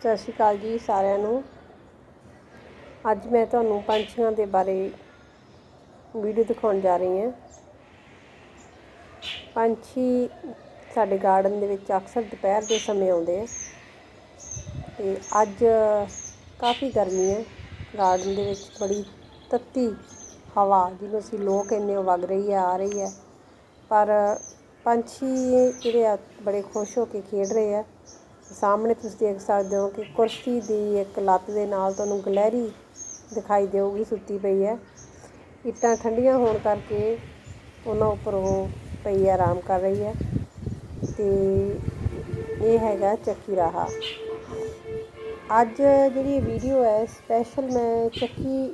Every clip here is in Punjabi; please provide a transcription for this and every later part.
ਸਤਿ ਸ਼੍ਰੀ ਅਕਾਲ ਜੀ ਸਾਰਿਆਂ ਨੂੰ। ਅੱਜ ਮੈਂ ਤੁਹਾਨੂੰ ਪੰਛੀਆਂ ਦੇ ਬਾਰੇ ਵੀਡੀਓ ਦਿਖਾਉਣ ਜਾ ਰਹੀ ਹਾਂ। ਪੰਛੀ ਸਾਡੇ ਗਾਰਡਨ ਦੇ ਵਿੱਚ ਅਕਸਰ ਦੁਪਹਿਰ ਦੇ ਸਮੇਂ ਆਉਂਦੇ ਆ ਤੇ ਅੱਜ ਕਾਫੀ ਗਰਮੀ ਹੈ। ਗਾਰਡਨ ਦੇ ਵਿੱਚ ਬੜੀ ਤੱਤੀ ਹਵਾ ਜਿਹਨੂੰ ਅਸੀਂ ਲੋਕ ਕਹਿੰਦੇ ਹਾਂ ਵਗ ਰਹੀ ਹੈ, ਆ ਰਹੀ ਹੈ। ਪਰ ਪੰਛੀ ਜਿਹੜੇ ਆ ਬੜੇ ਖੁਸ਼ ਹੋ ਕੇ ਖੇਡ ਰਹੇ ਆ। ਸਾਹਮਣੇ ਤੁਸੀਂ ਦੇਖ ਸਕਦੇ ਹੋ ਕਿ ਕੁਰਸੀ ਦੀ ਇੱਕ ਲੱਤ ਦੇ ਨਾਲ ਤੁਹਾਨੂੰ ਗਲਹਿਰੀ ਦਿਖਾਈ ਦੇਊਗੀ, ਸੁੱਤੀ ਪਈ ਹੈ। ਇੱਟਾਂ ਠੰਡੀਆਂ ਹੋਣ ਕਰਕੇ ਉਹਨਾਂ ਉੱਪਰ ਉਹ ਪਈ ਆਰਾਮ ਕਰ ਰਹੀ ਹੈ। ਤੇ ਇਹ ਹੈਗਾ ਚੱਕੀ ਰਾਹਾ। ਅੱਜ ਜਿਹੜੀ ਵੀਡੀਓ ਹੈ ਸਪੈਸ਼ਲ ਮੈਂ ਚੱਕੀ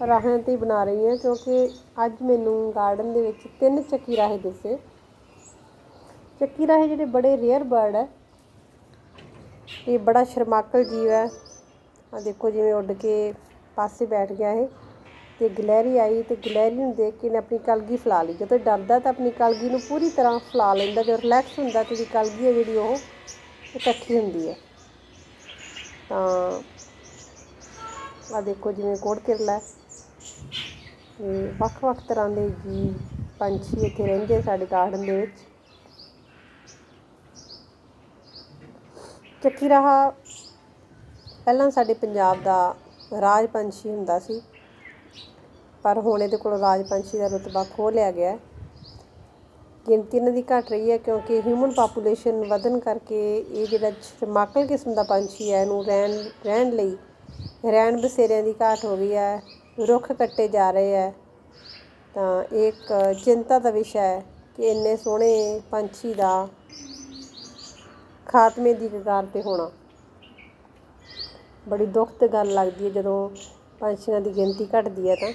ਰਾਹਾਂ ਤੇ ਬਣਾ ਰਹੀ ਹਾਂ, ਕਿਉਂਕਿ ਅੱਜ ਮੈਨੂੰ ਗਾਰਡਨ ਦੇ ਵਿੱਚ ਤਿੰਨ ਚੱਕੀ ਰਾਹੇ ਦਿਸੇ। ਚੱਕੀ ਰਾਹੇ ਜਿਹੜੇ ਬੜੇ ਰੇਅਰ ਬਰਡ ਹੈ ਇਹ ਬੜਾ ਸ਼ਰਮਾਕਲ ਜੀਵ ਹੈ। ਆ ਦੇਖੋ ਜਿਵੇਂ ਉੱਡ ਕੇ ਪਾਸੇ ਬੈਠ ਗਿਆ ਇਹ। ਤੇ ਗਲੈਰੀ ਆਈ ਤੇ ਗਲੈਰੀ ਨੂੰ ਦੇਖ ਕੇ ਇਹਨੇ ਆਪਣੀ ਕਲਗੀ ਫਲਾ ਲਈ। ਜਦੋਂ ਡਰਦਾ ਤਾਂ ਆਪਣੀ ਕਲਗੀ ਨੂੰ ਪੂਰੀ ਤਰ੍ਹਾਂ ਫਲਾ ਲੈਂਦਾ। ਜਦੋਂ ਰਿਲੈਕਸ ਹੁੰਦਾ ਤੇ ਦੀ ਕਲਗੀ ਹੈ ਜਿਹੜੀ ਉਹ ਇਕੱਠੀ ਹੁੰਦੀ ਹੈ। ਤਾਂ ਆ ਦੇਖੋ ਜਿਵੇਂ ਕੋੜ ਕਿਰਲਾ ਵੱਖ-ਵੱਖ ਤਰ੍ਹਾਂ ਦੇ ਜੀ ਪੰਛੀ ਇੱਥੇ ਰਹਿੰਦੇ ਸਾਡੇ ਗਾਰਡਨ ਦੇ ਵਿੱਚ। ਚੱਕੀ ਰਾਹਾ ਪਹਿਲਾਂ ਸਾਡੇ ਪੰਜਾਬ ਦਾ ਰਾਜ ਪੰਛੀ ਹੁੰਦਾ ਸੀ, ਪਰ ਹੁਣ ਇਹਦੇ ਕੋਲ ਰਾਜ ਪੰਛੀ ਦਾ ਰੁਤਬਾ ਖੋਹ ਲਿਆ ਗਿਆ ਗਿਣਤੀ ਇਹਨਾਂ ਦੀ ਘਟ ਰਹੀ ਹੈ ਕਿਉਂਕਿ ਹਿਊਮਨ ਪਾਪੂਲੇਸ਼ਨ ਵਧਣ ਕਰਕੇ ਇਹ ਜਿਹੜਾ ਸ਼ਰਮਾਕਲ ਕਿਸਮ ਦਾ ਪੰਛੀ ਹੈ, ਇਹਨੂੰ ਰਹਿਣ ਰਹਿਣ ਲਈ ਰਹਿਣ ਬਸੇਰਿਆਂ ਦੀ ਘਾਟ ਹੋ ਗਈ ਹੈ, ਰੁੱਖ ਕੱਟੇ ਜਾ ਰਹੇ ਹੈ। ਤਾਂ ਇੱਕ ਚਿੰਤਾ ਦਾ ਵਿਸ਼ਾ ਹੈ ਕਿ ਇੰਨੇ ਸੋਹਣੇ ਪੰਛੀ ਦਾ ਖਾਤਮੇ ਦੀ ਕਗਾਰ ਤੇ ਹੋਣਾ। ਬੜੀ ਦੁੱਖ ਤੇ ਗੱਲ ਲੱਗਦੀ ਹੈ, ਜਦੋਂ ਪੰਛੀਆਂ ਦੀ ਗਿਣਤੀ ਘਟਦੀ ਹੈ ਤਾਂ।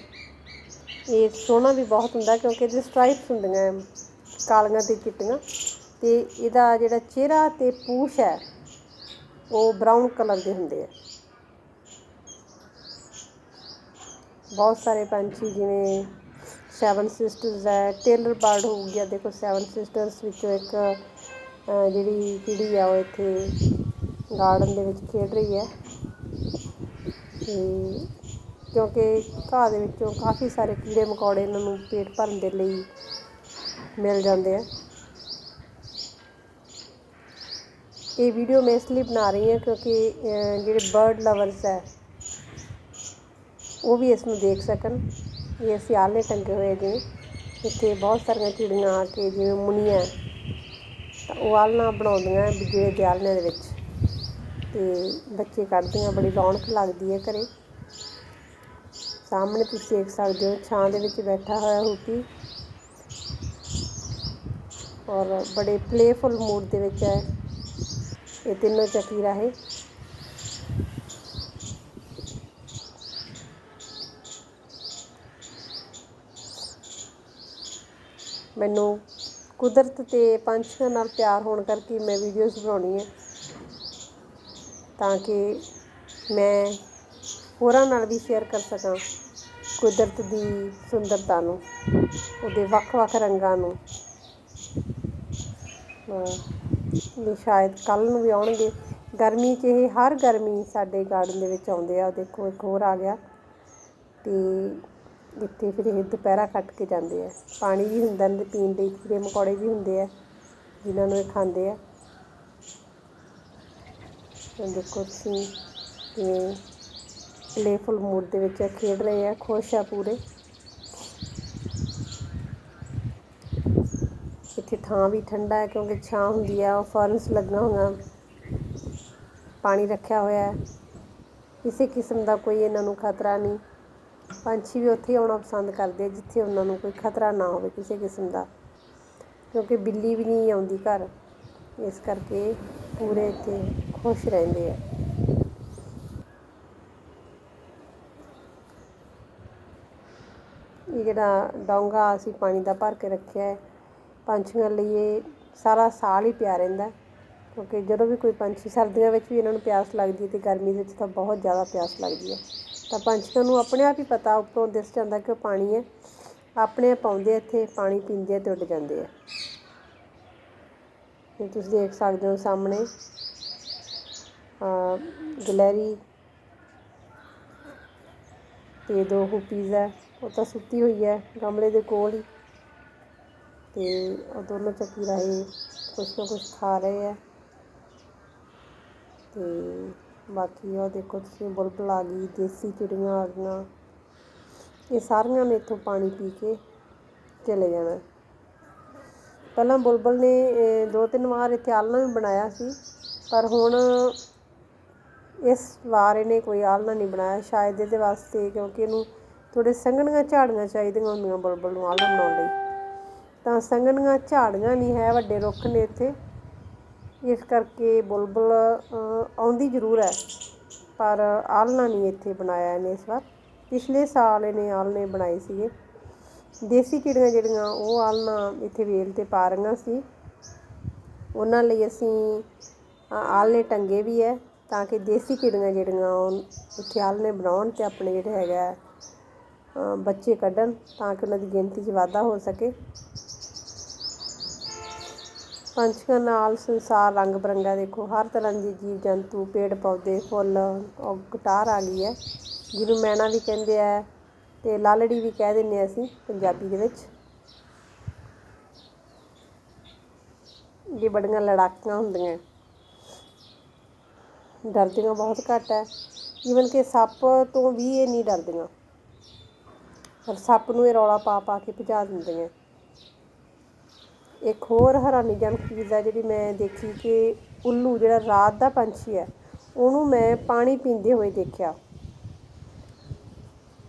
ਇਹ ਸੋਹਣਾ ਵੀ ਬਹੁਤ ਹੁੰਦਾ, ਕਿਉਂਕਿ ਇਹਦੇ ਸਟ੍ਰਾਈਪਸ ਹੁੰਦੀਆਂ ਕਾਲੀਆਂ ਤੇ ਚਿੱਟੀਆਂ। ਤੇ ਇਹਦਾ ਜਿਹੜਾ ਚਿਹਰਾ ਤੇ ਪੂਛ ਹੈ, ਉਹ ਬਰਾਊਨ ਕਲਰ ਦੇ ਹੁੰਦੇ ਆ। ਬਹੁਤ ਸਾਰੇ ਪੰਛੀ ਜਿਵੇਂ ਸੈਵਨ ਸਿਸਟਰਸ ਹੈ ਟੇਲਰ ਬਰਡ ਹੋ ਗਿਆ, ਦੇਖੋ ਸੈਵਨ ਸਿਸਟਰਸ ਵਿੱਚੋਂ ਇੱਕ ਜਿਹੜੀ ਚਿੜੀ ਆ ਉਹ ਇੱਥੇ ਗਾਰਡਨ ਦੇ ਵਿੱਚ ਖੇਡ ਰਹੀ ਹੈ। ਤੇ ਕਿਉਂਕਿ ਘਾਹ ਦੇ ਵਿੱਚੋਂ ਕਾਫੀ ਸਾਰੇ ਕੀੜੇ ਮਕੌੜੇ ਇਹਨਾਂ ਨੂੰ ਪੇਟ ਭਰਨ ਦੇ ਲਈ ਮਿਲ ਜਾਂਦੇ ਆ। ਇਹ ਵੀਡੀਓ ਮੈਂ ਇਸ ਲਈ ਬਣਾ ਰਹੀ ਹਾਂ ਕਿਉਂਕਿ ਜਿਹੜੇ ਬਰਡ ਲਵਰਸ ਹੈ, ਉਹ ਵੀ ਇਸ ਨੂੰ ਦੇਖ ਸਕਣ। ਇਹ ਸਿਆਲੇ ਟੰਗੇ ਹੋਏ ਜਿਵੇਂ ਇੱਥੇ ਬਹੁਤ ਸਾਰੀਆਂ ਚਿੜੀਆਂ ਆ ਕੇ ਜਿਵੇਂ ਮੁਨੀਆਂ ਤਾਂ ਆਲਣਾ ਬਣਾਉਂਦੀਆਂ ਦੂਜੇ ਦੇ ਦੇ ਵਿੱਚ। ਅਤੇ ਬੱਚੇ ਕੱਢਦੀਆਂ, ਬੜੀ ਰੌਣਕ ਲੱਗਦੀ ਹੈ ਘਰ। ਸਾਹਮਣੇ ਤੁਸੀਂ ਦੇਖ ਸਕਦੇ ਹੋ, ਛਾਂ ਦੇ ਵਿੱਚ ਬੈਠਾ ਹੋਇਆ ਹੂਟੀ ਔਰ ਬੜੇ ਪਲੇਫੁਲ ਮੂਡ ਦੇ ਵਿੱਚ ਹੈ। ਇਹ ਤਿੰਨੋਂ ਚੱਕੀ ਰਾਹੇ। ਮੈਨੂੰ ਕੁਦਰਤ ਤੇ ਪੰਛੀਆਂ ਨਾਲ ਪਿਆਰ ਹੋਣ ਕਰਕੇ ਮੈਂ ਵੀਡੀਓਜ਼ ਬਣਾਉਣੀ ਹੈ ਤਾਂ ਕਿ ਮੈਂ ਹੋਰਾਂ ਨਾਲ ਵੀ ਸ਼ੇਅਰ ਕਰ ਸਕਾਂ ਕੁਦਰਤ ਦੀ ਸੁੰਦਰਤਾ ਨੂੰ, ਉਹਦੇ ਵੱਖ-ਵੱਖ ਰੰਗਾਂ ਨੂੰ। ਵੀ ਸ਼ਾਇਦ ਕੱਲ ਨੂੰ ਵੀ ਆਉਣਗੇ। ਗਰਮੀ 'ਚ ਇਹ ਹਰ ਗਰਮੀ ਸਾਡੇ ਗਾਰਡਨ ਦੇ ਵਿੱਚ ਆਉਂਦੇ ਆ। ਦੇਖੋ, ਇੱਕ ਹੋਰ ਆ ਗਿਆ। ਤੇ ਇੱਥੇ ਫਿਰ ਇਹ ਦੁਪਹਿਰਾ ਕੱਟ ਕੇ ਜਾਂਦੇ ਆ। ਪਾਣੀ ਵੀ ਹੁੰਦਾ ਇਹਨਾਂ ਦੇ ਪੀਣ ਲਈ ਕੀੜੇ ਮਕੌੜੇ ਵੀ ਹੁੰਦੇ ਆ, ਜਿਨ੍ਹਾਂ ਨੂੰ ਇਹ ਖਾਂਦੇ ਆ। ਦੇਖੋ ਤੁਸੀਂ ਕਿਵੇਂ ਪਲੇਫੁਲ ਮੂਡ ਦੇ ਵਿੱਚ ਖੇਡ ਰਹੇ ਆ, ਖੁਸ਼ ਆ ਪੂਰੇ। ਇੱਥੇ ਥਾਂ ਵੀ ਠੰਡਾ ਹੈ, ਕਿਉਂਕਿ ਛਾਂ ਹੁੰਦੀ ਆ ਫਰਨਸ ਲੱਗਣਾ ਹੋਣਾ ਪਾਣੀ ਰੱਖਿਆ ਹੋਇਆ ਹੈ। ਕਿਸੇ ਕਿਸਮ ਦਾ ਕੋਈ ਇਹਨਾਂ ਨੂੰ ਖਤਰਾ ਨਹੀਂ। ਪੰਛੀ ਵੀ ਉੱਥੇ ਆਉਣਾ ਪਸੰਦ ਕਰਦੇ ਆ, ਜਿੱਥੇ ਉਹਨਾਂ ਨੂੰ ਕੋਈ ਖਤਰਾ ਨਾ ਹੋਵੇ ਕਿਸੇ ਕਿਸਮ ਦਾ। ਕਿਉਂਕਿ ਬਿੱਲੀ ਵੀ ਨਹੀਂ ਆਉਂਦੀ ਘਰ। ਇਸ ਕਰਕੇ ਪੂਰੇ ਇੱਥੇ ਖੁਸ਼ ਰਹਿੰਦੇ ਆ। ਇਹ ਜਿਹੜਾ ਡੋਂਗਾ ਅਸੀਂ ਪਾਣੀ ਦਾ ਭਰ ਕੇ ਰੱਖਿਆ ਹੈ, ਪੰਛੀਆਂ ਲਈ ਇਹ ਸਾਰਾ ਸਾਲ ਹੀ ਪਿਆ ਰਹਿੰਦਾ ਕਿਉਂਕਿ ਜਦੋਂ ਵੀ ਕੋਈ ਪੰਛੀ ਸਰਦੀਆਂ ਵਿੱਚ ਵੀ ਇਹਨਾਂ ਨੂੰ ਪਿਆਸ ਲੱਗਦੀ ਹੈ ਤੇ ਗਰਮੀ ਵਿੱਚ ਤਾਂ ਬਹੁਤ ਜ਼ਿਆਦਾ ਪਿਆਸ ਲੱਗਦੀ ਹੈ। ਤਾਂ ਪੰਛੀਆਂ ਨੂੰ ਆਪਣੇ ਆਪ ਹੀ ਪਤਾ ਉੱਪਰੋਂ ਦਿਸ ਜਾਂਦਾ ਕਿ ਉਹ ਪਾਣੀ ਹੈ। ਆਪਣੇ ਆਪ ਆਉਂਦੇ ਇੱਥੇ ਪਾਣੀ ਪੀਂਦੇ ਆ ਤੇ ਉੱਡ ਜਾਂਦੇ ਆ। ਇਹ ਤੁਸੀਂ ਦੇਖ ਸਕਦੇ ਹੋ ਸਾਹਮਣੇ ਗਲੈਰੀ। ਤੇ ਦੋ ਹੁਪੀਜ਼ ਹੈ, ਉਹ ਤਾਂ ਸੁੱਤੀ ਹੋਈ ਹੈ, ਗਮਲੇ ਦੇ ਕੋਲ ਹੀ। ਤੇ ਉਹ ਦੋਨੋਂ ਚੱਕੀ ਰਾਹੀਂ ਕੁਛ ਨਾ ਕੁਛ ਖਾ ਰਹੇ ਆ। ਤੇ ਬਾਕੀ ਉਹ ਦੇਖੋ ਤੁਸੀਂ ਬੁਲਬੁਲ ਆ ਗਈ, ਦੇਸੀ ਚਿੜੀਆਂ ਆ ਗਈਆਂ। ਇਹ ਸਾਰੀਆਂ ਨੇ ਇੱਥੋਂ ਪਾਣੀ ਪੀ ਕੇ ਚਲੇ ਜਾਣਾ। ਪਹਿਲਾਂ ਬੁਲਬੁਲ ਨੇ ਦੋ ਤਿੰਨ ਵਾਰ ਇੱਥੇ ਆਲਣਾ ਵੀ ਬਣਾਇਆ ਸੀ, ਪਰ ਹੁਣ ਇਸ ਵਾਰ ਇਹਨੇ ਕੋਈ ਆਲਣਾ ਨਹੀਂ ਬਣਾਇਆ। ਸ਼ਾਇਦ ਇਹਦੇ ਵਾਸਤੇ ਕਿਉਂਕਿ ਇਹਨੂੰ ਥੋੜੇ ਸੰਘਣੀਆਂ ਝਾੜੀਆਂ ਚਾਹੀਦੀਆਂ ਹੁੰਦੀਆਂ ਬੁਲਬੁਲ ਨੂੰ ਆਲਣਾ ਬਣਾਉਣ ਲਈ। ਤਾਂ ਸੰਘਣੀਆਂ ਝਾੜੀਆਂ ਨਹੀਂ ਹੈ ਵੱਡੇ ਰੁੱਖ ਨੇ ਇੱਥੇ। ਇਸ ਕਰਕੇ ਬੁਲਬੁਲ ਆਉਂਦੀ ਜ਼ਰੂਰ ਹੈ ਪਰ ਆਲਣਾ ਨਹੀਂ ਇੱਥੇ ਬਣਾਇਆ ਇਹਨੇ ਇਸ ਵਾਰ। ਪਿਛਲੇ ਸਾਲ ਇਹਨੇ ਆਲ੍ਹਣੇ ਬਣਾਏ ਸੀਗੇ। ਦੇਸੀ ਚਿੜੀਆਂ ਜਿਹੜੀਆਂ ਉਹ ਆਲਣਾ ਇੱਥੇ ਵੇਲ ਤੇ ਪਾ ਰਹੀਆਂ ਸੀ। ਉਹਨਾਂ ਲਈ ਅਸੀਂ ਅ, ਆਲਣੇ ਟੰਗੇ ਵੀ ਹੈ ਤਾਂ ਕਿ ਦੇਸੀ ਚਿੜੀਆਂ ਜਿਹੜੀਆਂ ਉਹ ਇੱਥੇ ਆਲਣੇ ਬਣਾਉਣ ਤੇ ਆਪਣੇ ਜਿਹੜੇ ਹੈਗਾ ਬੱਚੇ ਕੱਢਣ ਤਾਂ ਕਿ ਉਹਨਾਂ ਦੀ ਗਿਣਤੀ 'ਚ ਵਾਧਾ ਹੋ ਸਕੇ। ਪੰਛੀਆਂ ਨਾਲ ਸੰਸਾਰ ਰੰਗ ਬਿਰੰਗਾ ਦੇਖੋ। ਹਰ ਤਰ੍ਹਾਂ ਦੇ ਜੀਵ ਜੰਤੂ, ਪੇੜ, ਪੌਦੇ, ਫੁੱਲ ਔਰ ਗਟਾਰ ਆ ਗਈ ਹੈ। ਜਿਹਨੂੰ ਮੈਣਾ ਵੀ ਕਹਿੰਦੇ ਆ ਅਤੇ ਲਾਲੜੀ ਵੀ ਕਹਿ ਦਿੰਦੇ ਹਾਂ ਅਸੀਂ ਪੰਜਾਬੀ ਦੇ ਵਿੱਚ। ਇਹ ਬੜੀਆਂ ਲੜਾਕੀਆਂ ਹੁੰਦੀਆਂ ਡਰਦੀਆਂ ਬਹੁਤ ਘੱਟ ਹੈ। ਈਵਨ ਕਿ ਸੱਪ ਤੋਂ ਵੀ ਇਹ ਨਹੀਂ ਡਰਦੀਆਂ। ਪਰ ਸੱਪ ਨੂੰ ਇਹ ਰੌਲਾ ਪਾ ਪਾ ਕੇ ਭਜਾ ਦਿੰਦੀਆਂ। ਇੱਕ ਹੋਰ ਹੈਰਾਨੀਜਨਕ ਚੀਜ਼ ਹੈ ਜਿਹੜੀ ਮੈਂ ਦੇਖੀ ਕਿ ਉੱਲੂ ਜਿਹੜਾ ਰਾਤ ਦਾ ਪੰਛੀ ਹੈ, ਉਹਨੂੰ ਮੈਂ ਪਾਣੀ ਪੀਂਦੇ ਹੋਏ ਦੇਖਿਆ।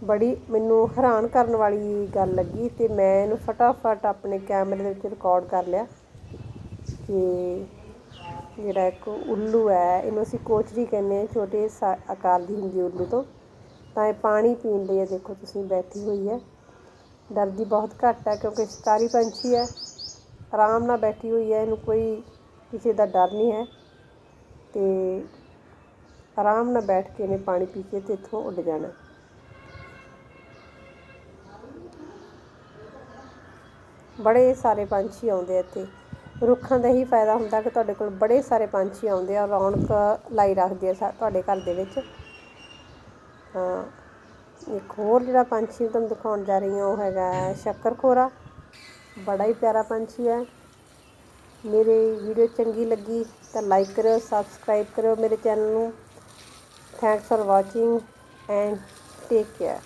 ਬੜੀ ਮੈਨੂੰ ਹੈਰਾਨ ਕਰਨ ਵਾਲੀ ਗੱਲ ਲੱਗੀ ਤੇ ਮੈਂ ਇਹਨੂੰ ਫਟਾਫਟ ਆਪਣੇ ਕੈਮਰੇ ਦੇ ਵਿੱਚ ਰਿਕਾਰਡ ਕਰ ਲਿਆ ਕਿ ਜਿਹੜਾ ਇੱਕ ਉੱਲੂ ਹੈ, ਇਹਨੂੰ ਅਸੀਂ ਕੋਚਰੀ ਕਹਿੰਦੇ ਹਾਂ, ਛੋਟੇ ਸਾ- ਆਕਾਰ ਦੀ ਹੁੰਦੀ ਉੱਲੂ ਤੋਂ। ਤਾਂ ਇਹ ਪਾਣੀ ਪੀਣ ਲਈ ਇਹ ਦੇਖੋ ਤੁਸੀਂ ਬੈਠੀ ਹੋਈ ਹੈ। ਡਰਦੀ ਬਹੁਤ ਘੱਟ ਹੈ ਕਿਉਂਕਿ ਸ਼ਿਕਾਰੀ ਪੰਛੀ ਹੈ। ਆਰਾਮ ਨਾਲ ਬੈਠੀ ਹੋਈ ਹੈ, ਇਹਨੂੰ ਕੋਈ ਕਿਸੇ ਦਾ ਡਰ ਨਹੀਂ ਹੈ ਤੇ ਆਰਾਮ ਨਾਲ ਬੈਠ ਕੇ ਇਹਨੇ ਪਾਣੀ ਪੀ ਕੇ ਤੇ ਇੱਥੋਂ ਉੱਡ ਜਾਣਾ। ਬੜੇ ਸਾਰੇ ਪੰਛੀ ਆਉਂਦੇ ਆ ਇੱਥੇ। ਰੁੱਖਾਂ ਦਾ ਹੀ ਫਾਇਦਾ ਹੁੰਦਾ ਕਿ ਤੁਹਾਡੇ ਕੋਲ ਬੜੇ ਸਾਰੇ ਪੰਛੀ ਆਉਂਦੇ ਆ, ਰੌਣਕ ਲਾਈ ਰੱਖਦੇ ਆ ਸਾ- ਤੁਹਾਡੇ ਘਰ ਦੇ ਵਿੱਚ। ਹਾਂ, ਇੱਕ ਹੋਰ ਜਿਹੜਾ ਪੰਛੀ ਤੁਹਾਨੂੰ ਦਿਖਾਉਣ ਜਾ ਰਹੀ ਹਾਂ, ਉਹ ਹੈਗਾ ਸ਼ੱਕਰਖੋਰਾ। ਬੜਾ ਹੀ ਪਿਆਰਾ ਪੰਛੀ ਹੈ। ਮੇਰੇ ਵੀਡੀਓ ਚੰਗੀ ਲੱਗੀ ਤਾਂ ਲਾਈਕ ਕਰਿਓ ਸਬਸਕ੍ਰਾਈਬ ਕਰਿਓ ਮੇਰੇ ਚੈਨਲ ਨੂੰ। Thanks for watching and take care